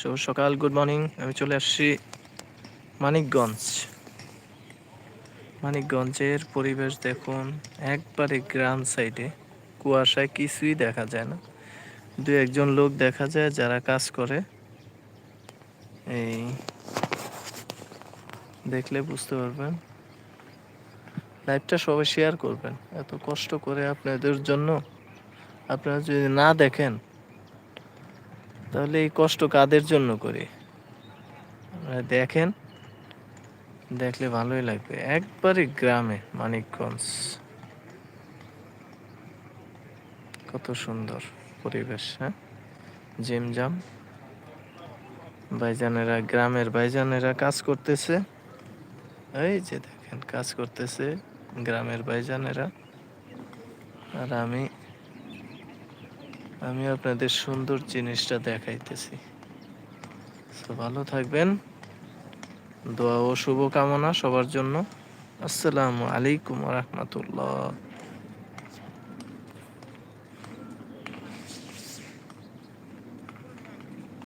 শুভ সকাল good morning আমি চলে আসছি মানিকগঞ্জ। মানিকগঞ্জের পরিবেশ দেখুন একবারে গ্রাম সাইডে। কুয়াশায় কিছুই দেখা যায় না। দু একজন লোক দেখা যায় যারা কাজ করে। এই দেখলে বুঝতে পারবেন। লাইভটা সবাই শেয়ার করবেন। এত কষ্ট করে আপনাদের জন্য আপনারা যদি না দেখেন তাহলে এই কষ্ট কাদের জন্য করি? দেখেন, দেখলে ভালোই লাগবে। একবারে গ্রামে, মানিকগঞ্জ। কত সুন্দর পরিবেশ হ্যাঁ? জিমজাম ভাইজানেরা, গ্রামের ভাইজানেরা কাজ করতেছে। এই যে দেখেন, কাজ করতেছে গ্রামের ভাইজানেরা। আর আমি আমি আপনাদের সুন্দর জিনিসটা দেখাইতেছি। ভালো থাকবেন। দোয়া ও শুভকামনা সবার জন্য। আসসালামু আলাইকুম রহমতুল্লাহ।